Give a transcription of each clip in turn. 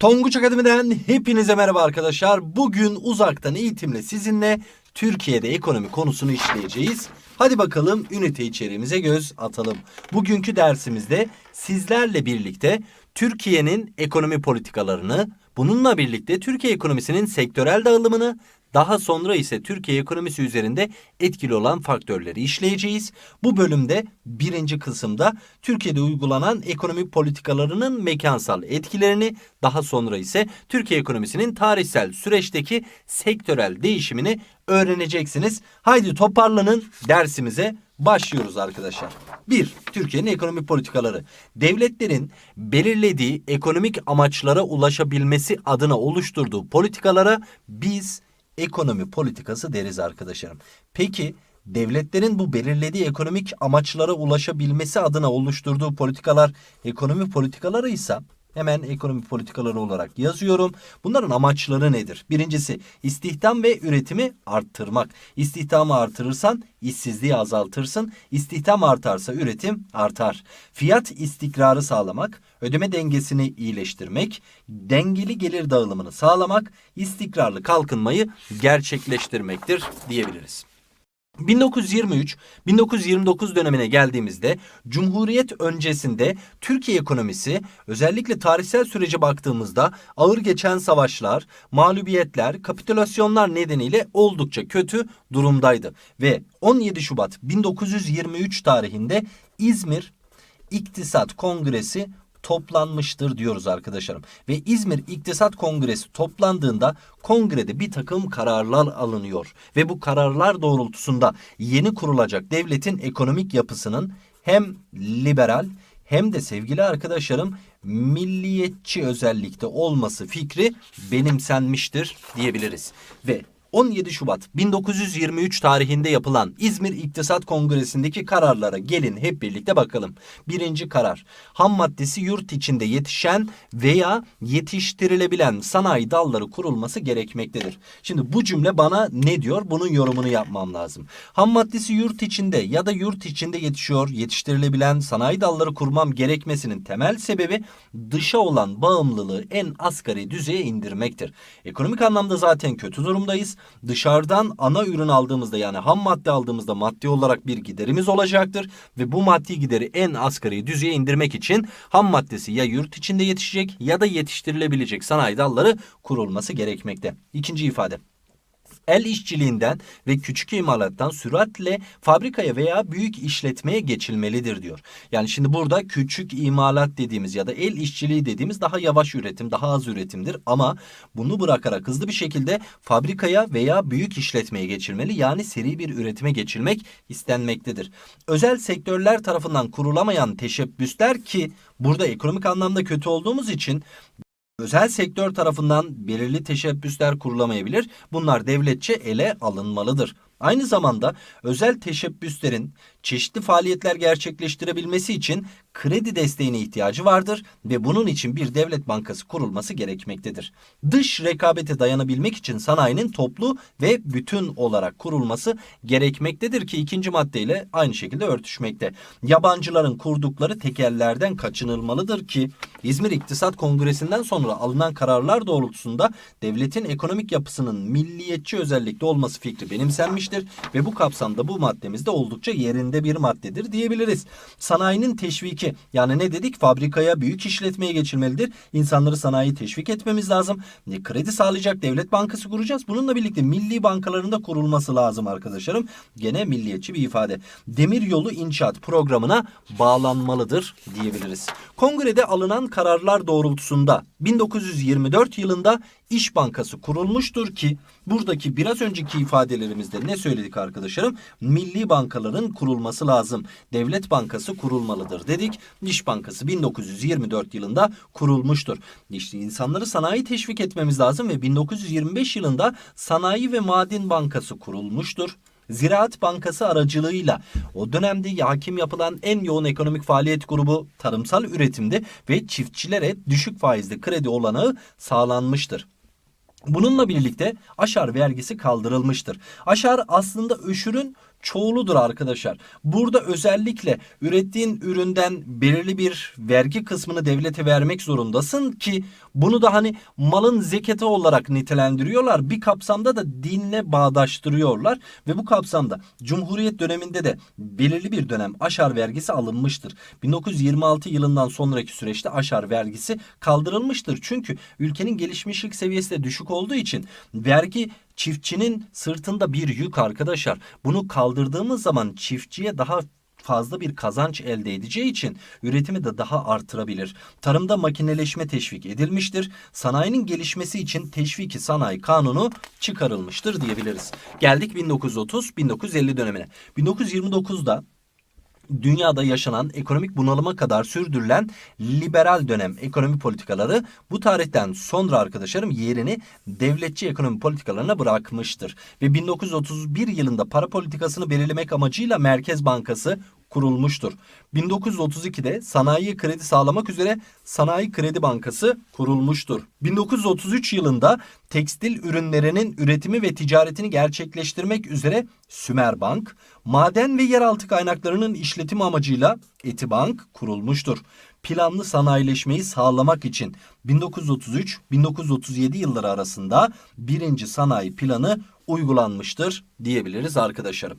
Tonguç Akademi'den hepinize merhaba arkadaşlar. Bugün uzaktan eğitimle sizinle Türkiye'de ekonomi konusunu işleyeceğiz. Hadi bakalım ünite içeriğimize göz atalım. Bugünkü dersimizde sizlerle birlikte Türkiye'nin ekonomi politikalarını, bununla birlikte Türkiye ekonomisinin sektörel dağılımını, daha sonra ise Türkiye ekonomisi üzerinde etkili olan faktörleri işleyeceğiz. Bu bölümde birinci kısımda Türkiye'de uygulanan ekonomi politikalarının mekansal etkilerini, daha sonra ise Türkiye ekonomisinin tarihsel süreçteki sektörel değişimini öğreneceksiniz. Haydi toparlanın dersimize başlıyoruz arkadaşlar. 1. Türkiye'nin ekonomi politikaları. Devletlerin belirlediği ekonomik amaçlara ulaşabilmesi adına oluşturduğu politikalara biz ekonomi politikası deriz arkadaşlarım. Peki devletlerin bu belirlediği ekonomik amaçlara ulaşabilmesi adına oluşturduğu politikalar ekonomi politikaları ise hemen ekonomi politikaları olarak yazıyorum. Bunların amaçları nedir? Birincisi istihdam ve üretimi arttırmak. İstihdamı artırırsan işsizliği azaltırsın. İstihdam artarsa üretim artar. Fiyat istikrarı sağlamak, ödeme dengesini iyileştirmek, dengeli gelir dağılımını sağlamak, istikrarlı kalkınmayı gerçekleştirmektir diyebiliriz. 1923-1929 dönemine geldiğimizde Cumhuriyet öncesinde Türkiye ekonomisi özellikle tarihsel sürece baktığımızda ağır geçen savaşlar, mağlubiyetler, kapitülasyonlar nedeniyle oldukça kötü durumdaydı. Ve 17 Şubat 1923 tarihinde İzmir İktisat Kongresi toplanmıştır diyoruz arkadaşlarım. Ve İzmir İktisat Kongresi toplandığında kongrede bir takım kararlar alınıyor. Ve bu kararlar doğrultusunda yeni kurulacak devletin ekonomik yapısının hem liberal hem de sevgili arkadaşlarım milliyetçi özellikte olması fikri benimsenmiştir diyebiliriz. Ve 17 Şubat 1923 tarihinde yapılan İzmir İktisat Kongresi'ndeki kararlara gelin hep birlikte bakalım. Birinci karar. Ham maddesi yurt içinde yetişen veya yetiştirilebilen sanayi dalları kurulması gerekmektedir. Şimdi bu cümle bana ne diyor? Bunun yorumunu yapmam lazım. Ham maddesi yurt içinde ya da yurt içinde yetişiyor, yetiştirilebilen sanayi dalları kurmam gerekmesinin temel sebebi dışa olan bağımlılığı en asgari düzeye indirmektir. Ekonomik anlamda zaten kötü durumdayız dışarıdan ana ürün aldığımızda yani ham madde aldığımızda maddi olarak bir giderimiz olacaktır. Ve bu maddi gideri en asgari düzeye indirmek için ham maddesi ya yurt içinde yetişecek ya da yetiştirilebilecek sanayi dalları kurulması gerekmekte. İkinci ifade el işçiliğinden ve küçük imalattan süratle fabrikaya veya büyük işletmeye geçilmelidir diyor. Yani şimdi burada küçük imalat dediğimiz ya da el işçiliği dediğimiz daha yavaş üretim, daha az üretimdir ama bunu bırakarak hızlı bir şekilde fabrikaya veya büyük işletmeye geçilmeli. Yani seri bir üretime geçilmek istenmektedir. Özel sektörler tarafından kurulamayan teşebbüsler ki burada ekonomik anlamda kötü olduğumuz için Özel sektör tarafından belirli teşebbüsler kurulamayabilir. Bunlar devletçe ele alınmalıdır. Aynı zamanda özel teşebbüslerin çeşitli faaliyetler gerçekleştirebilmesi için kredi desteğine ihtiyacı vardır ve bunun için bir devlet bankası kurulması gerekmektedir. Dış rekabete dayanabilmek için sanayinin toplu ve bütün olarak kurulması gerekmektedir ki ikinci maddeyle aynı şekilde örtüşmekte. Yabancıların kurdukları tekellerden kaçınılmalıdır ki İzmir İktisat Kongresi'nden sonra alınan kararlar doğrultusunda devletin ekonomik yapısının milliyetçi özellikte olması fikri benimsenmiştir ve bu kapsamda bu maddemiz de oldukça yerinde bir maddedir diyebiliriz. Sanayinin teşviki yani ne dedik fabrikaya büyük işletmeye geçilmelidir. İnsanları sanayi teşvik etmemiz lazım. Ne kredi sağlayacak devlet bankası kuracağız. Bununla birlikte milli bankalarında kurulması lazım arkadaşlarım. Gene milliyetçi bir ifade. Demir yolu inşaat programına bağlanmalıdır diyebiliriz. Kongrede alınan kararlar doğrultusunda 1924 yılında İş Bankası kurulmuştur ki buradaki biraz önceki ifadelerimizde ne söyledik arkadaşlarım? Milli bankaların kurulması lazım. Devlet Bankası kurulmalıdır dedik. İş Bankası 1924 yılında kurulmuştur. İşte insanları sanayi teşvik etmemiz lazım ve 1925 yılında Sanayi ve Maden Bankası kurulmuştur. Ziraat Bankası aracılığıyla o dönemde hakim yapılan en yoğun ekonomik faaliyet grubu tarımsal üretimdi ve çiftçilere düşük faizli kredi olanağı sağlanmıştır. Bununla birlikte aşar vergisi kaldırılmıştır. Aşar aslında öşürün çoğuludur arkadaşlar. Burada özellikle ürettiğin üründen belirli bir vergi kısmını devlete vermek zorundasın ki bunu da hani malın zekatı olarak nitelendiriyorlar. Bir kapsamda da dinle bağdaştırıyorlar ve bu kapsamda Cumhuriyet döneminde de belirli bir dönem aşar vergisi alınmıştır. 1926 yılından sonraki süreçte aşar vergisi kaldırılmıştır. Çünkü ülkenin gelişmişlik seviyesi de düşük olduğu için vergi çiftçinin sırtında bir yük arkadaşlar. Bunu kaldırdığımız zaman çiftçiye daha fazla bir kazanç elde edeceği için üretimi de daha artırabilir. Tarımda makineleşme teşvik edilmiştir. Sanayinin gelişmesi için teşviki sanayi kanunu çıkarılmıştır diyebiliriz. Geldik 1930-1950 dönemine. 1929'da dünyada yaşanan ekonomik bunalıma kadar sürdürülen liberal dönem ekonomi politikaları bu tarihten sonra arkadaşlarım yerini devletçi ekonomi politikalarına bırakmıştır. Ve 1931 yılında para politikasını belirlemek amacıyla Merkez Bankası kurulmuştur. 1932'de sanayiye kredi sağlamak üzere Sanayi Kredi Bankası kurulmuştur. 1933 yılında tekstil ürünlerinin üretimi ve ticaretini gerçekleştirmek üzere Sümerbank, maden ve yeraltı kaynaklarının işletimi amacıyla Etibank kurulmuştur. Planlı sanayileşmeyi sağlamak için 1933-1937 yılları arasında birinci sanayi planı uygulanmıştır diyebiliriz arkadaşlarım.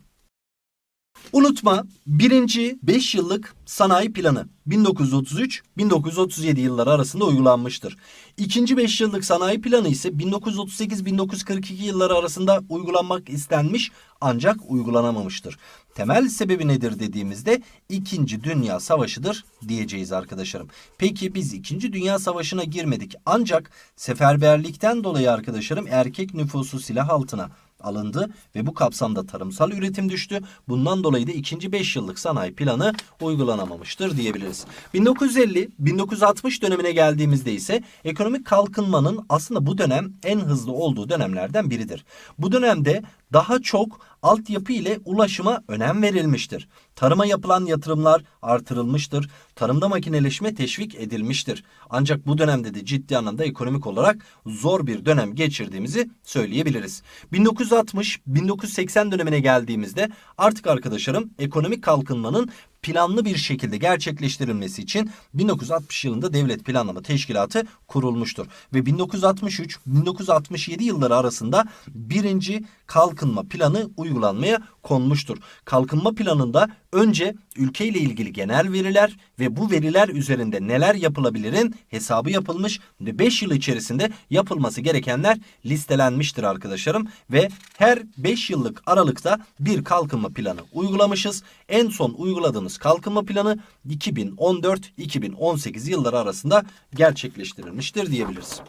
Unutma birinci 5 yıllık sanayi planı 1933-1937 yılları arasında uygulanmıştır. İkinci 5 yıllık sanayi planı ise 1938-1942 yılları arasında uygulanmak istenmiş ancak uygulanamamıştır. Temel sebebi nedir dediğimizde 2. Dünya Savaşı'dır diyeceğiz arkadaşlarım. Peki biz 2. Dünya Savaşı'na girmedik ancak seferberlikten dolayı arkadaşlarım erkek nüfusu silah altına alındı ve bu kapsamda tarımsal üretim düştü. Bundan dolayı da ikinci 5 yıllık sanayi planı uygulanamamıştır diyebiliriz. 1950-1960 dönemine geldiğimizde ise ekonomik kalkınmanın aslında bu dönem en hızlı olduğu dönemlerden biridir. Bu dönemde daha çok altyapı ile ulaşıma önem verilmiştir. Tarıma yapılan yatırımlar artırılmıştır. Tarımda makineleşme teşvik edilmiştir. Ancak bu dönemde de ciddi anlamda ekonomik olarak zor bir dönem geçirdiğimizi söyleyebiliriz. 1960-1980 dönemine geldiğimizde artık arkadaşlarım ekonomik kalkınmanın planlı bir şekilde gerçekleştirilmesi için 1960 yılında Devlet Planlama Teşkilatı kurulmuştur. Ve 1963-1967 yılları arasında birinci kalkınma planı uygulanmaya konmuştur. Kalkınma planında önce ülke ile ilgili genel veriler ve bu veriler üzerinde neler yapılabilirin hesabı yapılmış ve 5 yıl içerisinde yapılması gerekenler listelenmiştir arkadaşlarım ve her 5 yıllık aralıkta bir kalkınma planı uygulamışız. En son uyguladığımız kalkınma planı 2014-2018 yılları arasında gerçekleştirilmiştir diyebiliriz.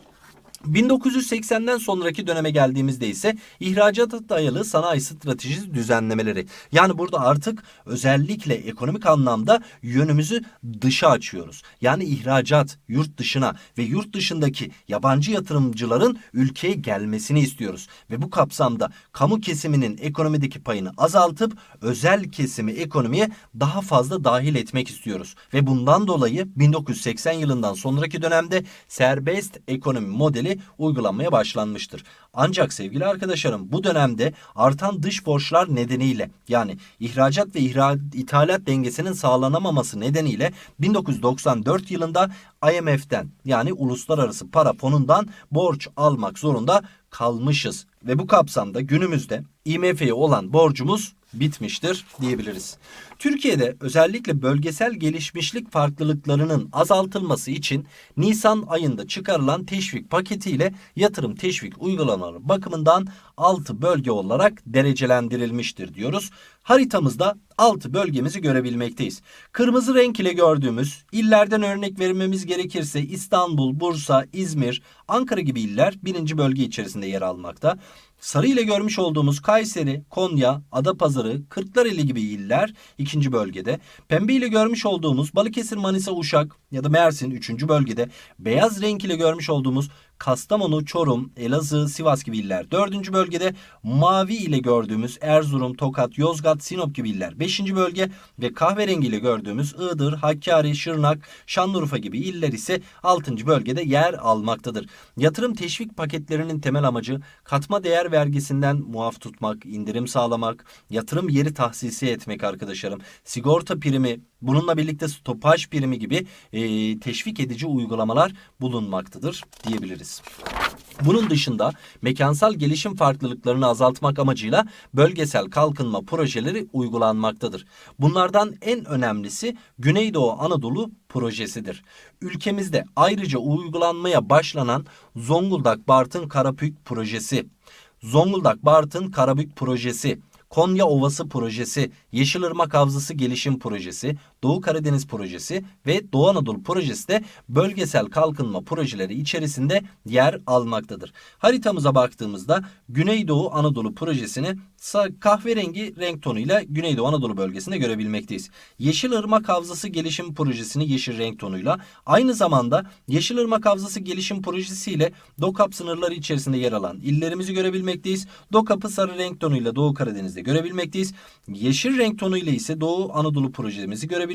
1980'den sonraki döneme geldiğimizde ise ihracata dayalı sanayi stratejisi düzenlemeleri. Yani burada artık özellikle ekonomik anlamda yönümüzü dışa açıyoruz. Yani ihracat yurt dışına ve yurt dışındaki yabancı yatırımcıların ülkeye gelmesini istiyoruz. Ve bu kapsamda kamu kesiminin ekonomideki payını azaltıp özel kesimi ekonomiye daha fazla dahil etmek istiyoruz. Ve bundan dolayı 1980 yılından sonraki dönemde serbest ekonomi modeli uygulanmaya başlanmıştır. Ancak sevgili arkadaşlarım bu dönemde artan dış borçlar nedeniyle yani ihracat ve ihra ithalat dengesinin sağlanamaması nedeniyle 1994 yılında IMF'den yani Uluslararası Para Fonu'ndan borç almak zorunda kalmışız. Ve bu kapsamda günümüzde IMF'ye olan borcumuz bitmiştir diyebiliriz. Türkiye'de özellikle bölgesel gelişmişlik farklılıklarının azaltılması için Nisan ayında çıkarılan teşvik paketiyle yatırım teşvik uygulamaları bakımından 6 bölge olarak derecelendirilmiştir diyoruz. Haritamızda 6 bölgemizi görebilmekteyiz. Kırmızı renk ile gördüğümüz illerden örnek vermemiz gerekirse İstanbul, Bursa, İzmir, Ankara gibi iller birinci bölge içerisinde yer almakta. Sarı ile görmüş olduğumuz Kayseri, Konya, Adapazarı, Kırklareli gibi iller ikinci bölgede. Pembe ile görmüş olduğumuz Balıkesir, Manisa, Uşak ya da Mersin üçüncü bölgede. Beyaz renk ile görmüş olduğumuz Kastamonu, Çorum, Elazığ, Sivas gibi iller. Dördüncü bölgede mavi ile gördüğümüz Erzurum, Tokat, Yozgat, Sinop gibi iller. Beşinci bölge ve kahverengi ile gördüğümüz Iğdır, Hakkari, Şırnak, Şanlıurfa gibi iller ise altıncı bölgede yer almaktadır. Yatırım teşvik paketlerinin temel amacı katma değer vergisinden muaf tutmak, indirim sağlamak, yatırım yeri tahsisi etmek arkadaşlarım. Sigorta primi, bununla birlikte stopaj primi gibi e, teşvik edici uygulamalar bulunmaktadır diyebiliriz. Bunun dışında mekansal gelişim farklılıklarını azaltmak amacıyla bölgesel kalkınma projeleri uygulanmaktadır. Bunlardan en önemlisi Güneydoğu Anadolu projesidir. Ülkemizde ayrıca uygulanmaya başlanan Zonguldak Bartın Karabük projesi, Zonguldak Bartın Karabük projesi, Konya Ovası Projesi, Yeşilırmak Havzası Gelişim Projesi, Doğu Karadeniz Projesi ve Doğu Anadolu Projesi de bölgesel kalkınma projeleri içerisinde yer almaktadır. Haritamıza baktığımızda Güneydoğu Anadolu Projesi'ni kahverengi renk tonuyla Güneydoğu Anadolu bölgesinde görebilmekteyiz. Yeşilırmak Havzası Gelişim Projesi'ni yeşil renk tonuyla aynı zamanda Yeşilırmak Havzası Gelişim Projesi ile DOKAP sınırları içerisinde yer alan illerimizi görebilmekteyiz. DOKAP'ı sarı renk tonuyla Doğu Karadeniz'de görebilmekteyiz. Yeşil renk tonuyla ise Doğu Anadolu projemizi görebilmekteyiz.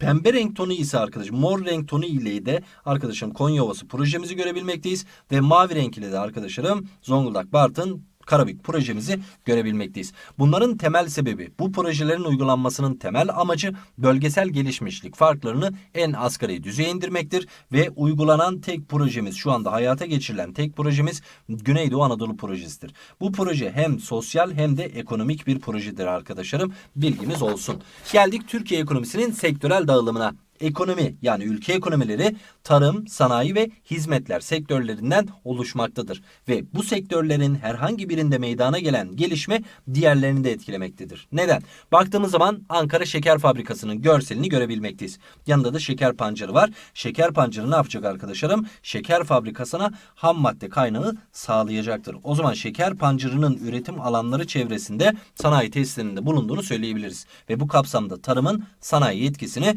Pembe renk tonu ise arkadaşım mor renk tonu ile de arkadaşım Konya Ovası projemizi görebilmekteyiz. Ve mavi renk ile de arkadaşlarım Zonguldak Bartın Karabük projemizi görebilmekteyiz. Bunların temel sebebi bu projelerin uygulanmasının temel amacı bölgesel gelişmişlik farklarını en asgari düzeye indirmektir ve uygulanan tek projemiz şu anda hayata geçirilen tek projemiz Güneydoğu Anadolu projesidir. Bu proje hem sosyal hem de ekonomik bir projedir arkadaşlarım. Bilgimiz olsun. Geldik Türkiye ekonomisinin sektörel dağılımına ekonomi yani ülke ekonomileri tarım, sanayi ve hizmetler sektörlerinden oluşmaktadır. Ve bu sektörlerin herhangi birinde meydana gelen gelişme diğerlerini de etkilemektedir. Neden? Baktığımız zaman Ankara Şeker Fabrikası'nın görselini görebilmekteyiz. Yanında da şeker pancarı var. Şeker pancarı ne yapacak arkadaşlarım? Şeker fabrikasına ham madde kaynağı sağlayacaktır. O zaman şeker pancarının üretim alanları çevresinde sanayi tesislerinde bulunduğunu söyleyebiliriz. Ve bu kapsamda tarımın sanayi etkisini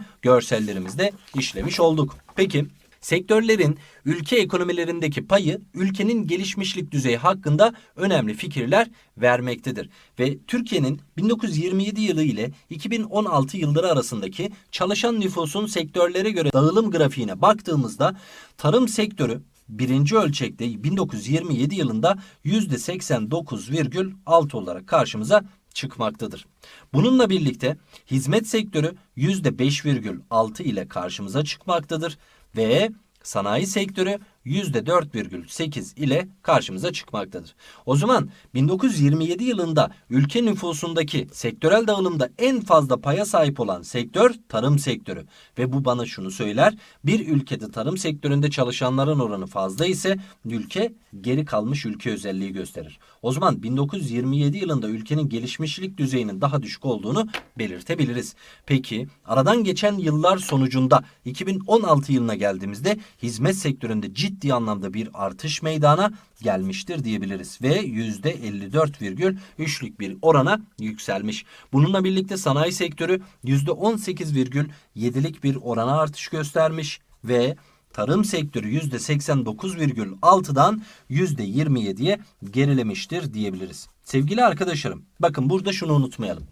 görsellerimizde işlemiş olduk. Peki Sektörlerin ülke ekonomilerindeki payı ülkenin gelişmişlik düzeyi hakkında önemli fikirler vermektedir. Ve Türkiye'nin 1927 yılı ile 2016 yılları arasındaki çalışan nüfusun sektörlere göre dağılım grafiğine baktığımızda tarım sektörü birinci ölçekte 1927 yılında %89,6 olarak karşımıza çıkmaktadır. Bununla birlikte hizmet sektörü %5,6 ile karşımıza çıkmaktadır ve sanayi sektörü %4,8 ile karşımıza çıkmaktadır. O zaman 1927 yılında ülke nüfusundaki sektörel dağılımda en fazla paya sahip olan sektör tarım sektörü. Ve bu bana şunu söyler. Bir ülkede tarım sektöründe çalışanların oranı fazla ise ülke geri kalmış ülke özelliği gösterir. O zaman 1927 yılında ülkenin gelişmişlik düzeyinin daha düşük olduğunu belirtebiliriz. Peki aradan geçen yıllar sonucunda 2016 yılına geldiğimizde hizmet sektöründe ciddi anlamda bir artış meydana gelmiştir diyebiliriz ve %54,3'lük bir orana yükselmiş. Bununla birlikte sanayi sektörü %18,7'lik bir orana artış göstermiş ve tarım sektörü %89,6'dan %27'ye gerilemiştir diyebiliriz. Sevgili arkadaşlarım bakın burada şunu unutmayalım.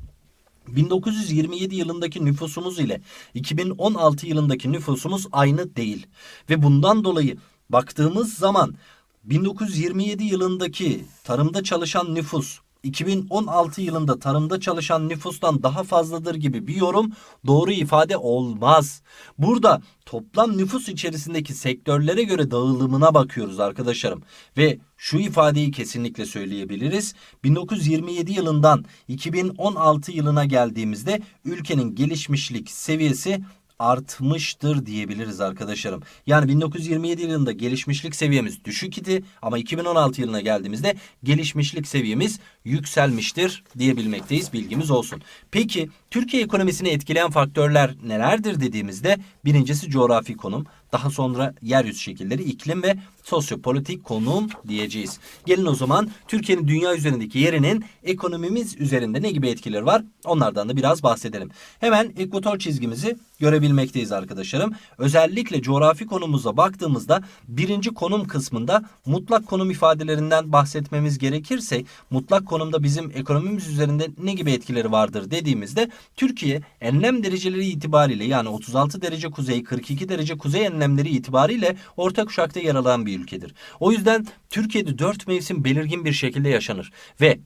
1927 yılındaki nüfusumuz ile 2016 yılındaki nüfusumuz aynı değil. Ve bundan dolayı baktığımız zaman 1927 yılındaki tarımda çalışan nüfus 2016 yılında tarımda çalışan nüfustan daha fazladır gibi bir yorum doğru ifade olmaz. Burada toplam nüfus içerisindeki sektörlere göre dağılımına bakıyoruz arkadaşlarım. Ve şu ifadeyi kesinlikle söyleyebiliriz. 1927 yılından 2016 yılına geldiğimizde ülkenin gelişmişlik seviyesi artmıştır diyebiliriz arkadaşlarım. Yani 1927 yılında gelişmişlik seviyemiz düşük idi ama 2016 yılına geldiğimizde gelişmişlik seviyemiz yükselmiştir diyebilmekteyiz. Bilgimiz olsun. Peki Türkiye ekonomisini etkileyen faktörler nelerdir dediğimizde birincisi coğrafi konum, daha sonra yeryüzü şekilleri, iklim ve sosyopolitik konum diyeceğiz. Gelin o zaman Türkiye'nin dünya üzerindeki yerinin ekonomimiz üzerinde ne gibi etkileri var? Onlardan da biraz bahsedelim. Hemen ekvator çizgimizi görebilmekteyiz arkadaşlarım. Özellikle coğrafi konumuza baktığımızda birinci konum kısmında mutlak konum ifadelerinden bahsetmemiz gerekirse mutlak konumda bizim ekonomimiz üzerinde ne gibi etkileri vardır dediğimizde Türkiye enlem dereceleri itibariyle yani 36 derece kuzey 42 derece kuzey enlemleri itibariyle orta kuşakta yer alan bir ülkedir. O yüzden Türkiye'de 4 mevsim belirgin bir şekilde yaşanır ve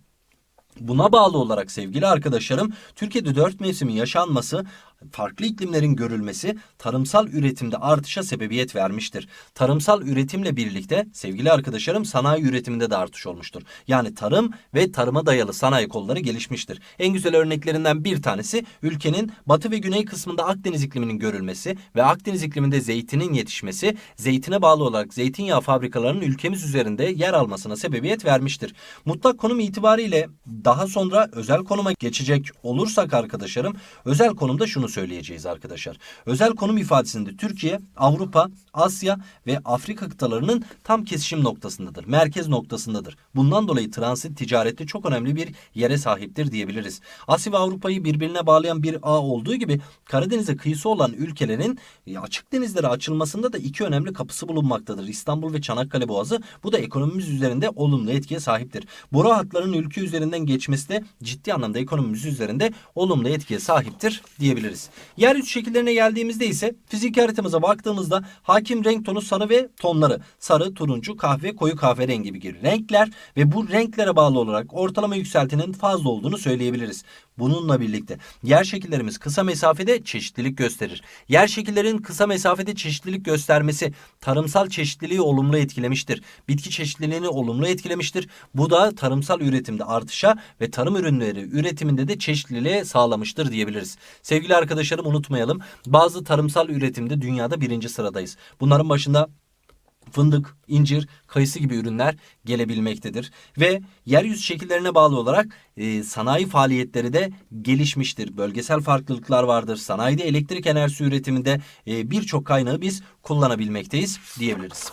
Buna bağlı olarak sevgili arkadaşlarım Türkiye'de dört mevsimin yaşanması farklı iklimlerin görülmesi tarımsal üretimde artışa sebebiyet vermiştir. Tarımsal üretimle birlikte sevgili arkadaşlarım sanayi üretiminde de artış olmuştur. Yani tarım ve tarıma dayalı sanayi kolları gelişmiştir. En güzel örneklerinden bir tanesi ülkenin batı ve güney kısmında Akdeniz ikliminin görülmesi ve Akdeniz ikliminde zeytinin yetişmesi, zeytine bağlı olarak zeytinyağı fabrikalarının ülkemiz üzerinde yer almasına sebebiyet vermiştir. Mutlak konum itibariyle daha sonra özel konuma geçecek olursak arkadaşlarım özel konumda şunu söyleyeceğiz arkadaşlar. Özel konum ifadesinde Türkiye, Avrupa, Asya ve Afrika kıtalarının tam kesişim noktasındadır. Merkez noktasındadır. Bundan dolayı transit ticarette çok önemli bir yere sahiptir diyebiliriz. Asya ve Avrupa'yı birbirine bağlayan bir ağ olduğu gibi Karadeniz'e kıyısı olan ülkelerin e, açık denizlere açılmasında da iki önemli kapısı bulunmaktadır. İstanbul ve Çanakkale Boğazı. Bu da ekonomimiz üzerinde olumlu etkiye sahiptir. Boru hatlarının ülke üzerinden geçmesi de ciddi anlamda ekonomimiz üzerinde olumlu etkiye sahiptir diyebiliriz. Yeryüzü şekillerine geldiğimizde ise fizik haritamıza baktığımızda hakim renk tonu sarı ve tonları sarı, turuncu, kahve, koyu kahverengi gibi renkler ve bu renklere bağlı olarak ortalama yükseltinin fazla olduğunu söyleyebiliriz. Bununla birlikte yer şekillerimiz kısa mesafede çeşitlilik gösterir. Yer şekillerin kısa mesafede çeşitlilik göstermesi tarımsal çeşitliliği olumlu etkilemiştir. Bitki çeşitliliğini olumlu etkilemiştir. Bu da tarımsal üretimde artışa ve tarım ürünleri üretiminde de çeşitliliğe sağlamıştır diyebiliriz. Sevgili arkadaşlarım unutmayalım. Bazı tarımsal üretimde dünyada birinci sıradayız. Bunların başında fındık, incir, kayısı gibi ürünler gelebilmektedir. Ve yeryüzü şekillerine bağlı olarak e, sanayi faaliyetleri de gelişmiştir. Bölgesel farklılıklar vardır. Sanayide elektrik enerjisi üretiminde e, birçok kaynağı biz kullanabilmekteyiz diyebiliriz.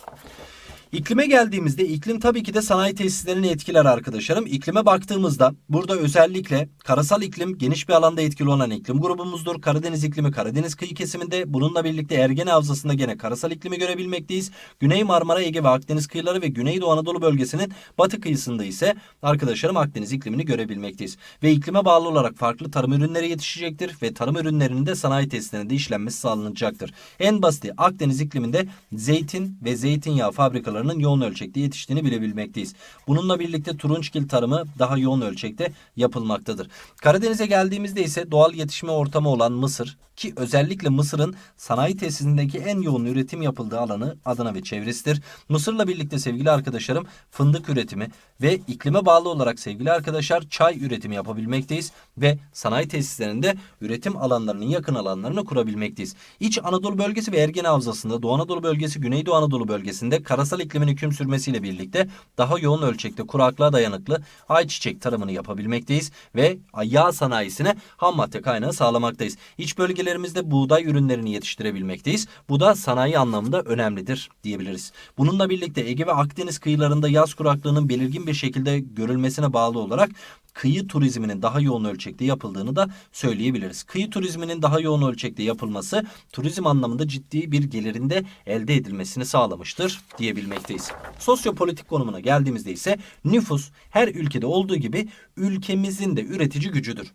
İklime geldiğimizde iklim tabii ki de sanayi tesislerini etkiler arkadaşlarım. İklime baktığımızda burada özellikle karasal iklim geniş bir alanda etkili olan iklim grubumuzdur. Karadeniz iklimi Karadeniz kıyı kesiminde bununla birlikte Ergene Havzası'nda gene karasal iklimi görebilmekteyiz. Güney Marmara, Ege ve Akdeniz kıyıları ve Güneydoğu Anadolu bölgesinin batı kıyısında ise arkadaşlarım Akdeniz iklimini görebilmekteyiz. Ve iklime bağlı olarak farklı tarım ürünleri yetişecektir ve tarım ürünlerinin de sanayi tesislerinde işlenmesi sağlanacaktır. En basiti Akdeniz ikliminde zeytin ve zeytinyağı fabrikaları fabrikalarının yoğun ölçekte yetiştiğini bilebilmekteyiz. Bununla birlikte turunçgil tarımı daha yoğun ölçekte yapılmaktadır. Karadeniz'e geldiğimizde ise doğal yetişme ortamı olan Mısır ki özellikle Mısır'ın sanayi tesisindeki en yoğun üretim yapıldığı alanı Adana ve çevresidir. Mısır'la birlikte sevgili arkadaşlarım fındık üretimi ve iklime bağlı olarak sevgili arkadaşlar çay üretimi yapabilmekteyiz ve sanayi tesislerinde üretim alanlarının yakın alanlarını kurabilmekteyiz. İç Anadolu bölgesi ve Ergene Havzası'nda Doğu Anadolu bölgesi, Güneydoğu Anadolu bölgesinde karasal iklimin hüküm sürmesiyle birlikte daha yoğun ölçekte kuraklığa dayanıklı ayçiçek tarımını yapabilmekteyiz ve yağ sanayisine ham madde kaynağı sağlamaktayız. İç bölgelerimizde buğday ürünlerini yetiştirebilmekteyiz. Bu da sanayi anlamında önemlidir diyebiliriz. Bununla birlikte Ege ve Akdeniz kıyılarında yaz kuraklığının belirgin bir şekilde görülmesine bağlı olarak kıyı turizminin daha yoğun ölçekte yapıldığını da söyleyebiliriz. Kıyı turizminin daha yoğun ölçekte yapılması turizm anlamında ciddi bir gelirinde elde edilmesini sağlamıştır diyebilmekteyiz. Sosyopolitik konumuna geldiğimizde ise nüfus her ülkede olduğu gibi ülkemizin de üretici gücüdür.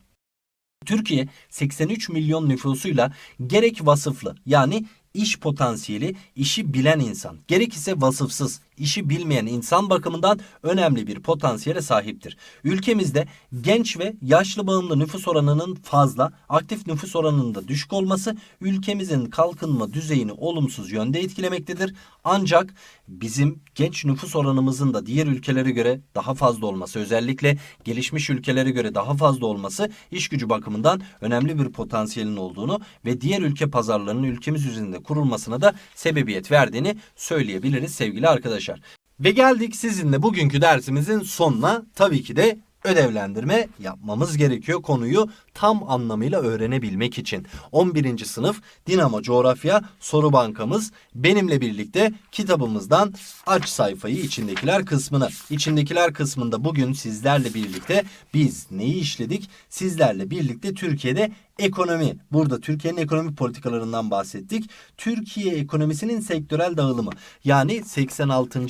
Türkiye 83 milyon nüfusuyla gerek vasıflı yani iş potansiyeli, işi bilen insan, gerekirse vasıfsız, işi bilmeyen insan bakımından önemli bir potansiyele sahiptir. Ülkemizde genç ve yaşlı bağımlı nüfus oranının fazla, aktif nüfus oranının da düşük olması ülkemizin kalkınma düzeyini olumsuz yönde etkilemektedir. Ancak bizim genç nüfus oranımızın da diğer ülkelere göre daha fazla olması, özellikle gelişmiş ülkelere göre daha fazla olması iş gücü bakımından önemli bir potansiyelin olduğunu ve diğer ülke pazarlarının ülkemiz üzerinde kurulmasına da sebebiyet verdiğini söyleyebiliriz sevgili arkadaşlar. Ve geldik sizinle bugünkü dersimizin sonuna. Tabii ki de ödevlendirme yapmamız gerekiyor konuyu tam anlamıyla öğrenebilmek için. 11. sınıf Dinamo Coğrafya Soru Bankamız benimle birlikte kitabımızdan aç sayfayı içindekiler kısmını. İçindekiler kısmında bugün sizlerle birlikte biz neyi işledik? Sizlerle birlikte Türkiye'de ekonomi. Burada Türkiye'nin ekonomi politikalarından bahsettik. Türkiye ekonomisinin sektörel dağılımı yani 86.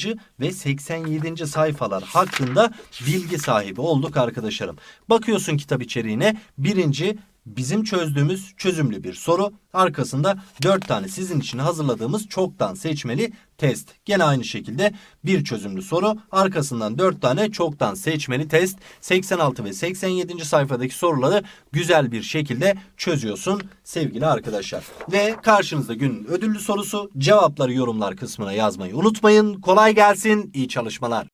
ve 87. sayfalar hakkında bilgi sahibi olduk arkadaşlarım. Bakıyorsun kitap içeriğine birinci bizim çözdüğümüz çözümlü bir soru. Arkasında 4 tane sizin için hazırladığımız çoktan seçmeli test. Gene aynı şekilde bir çözümlü soru. Arkasından 4 tane çoktan seçmeli test. 86 ve 87. sayfadaki soruları güzel bir şekilde çözüyorsun sevgili arkadaşlar. Ve karşınızda günün ödüllü sorusu. Cevapları yorumlar kısmına yazmayı unutmayın. Kolay gelsin. iyi çalışmalar.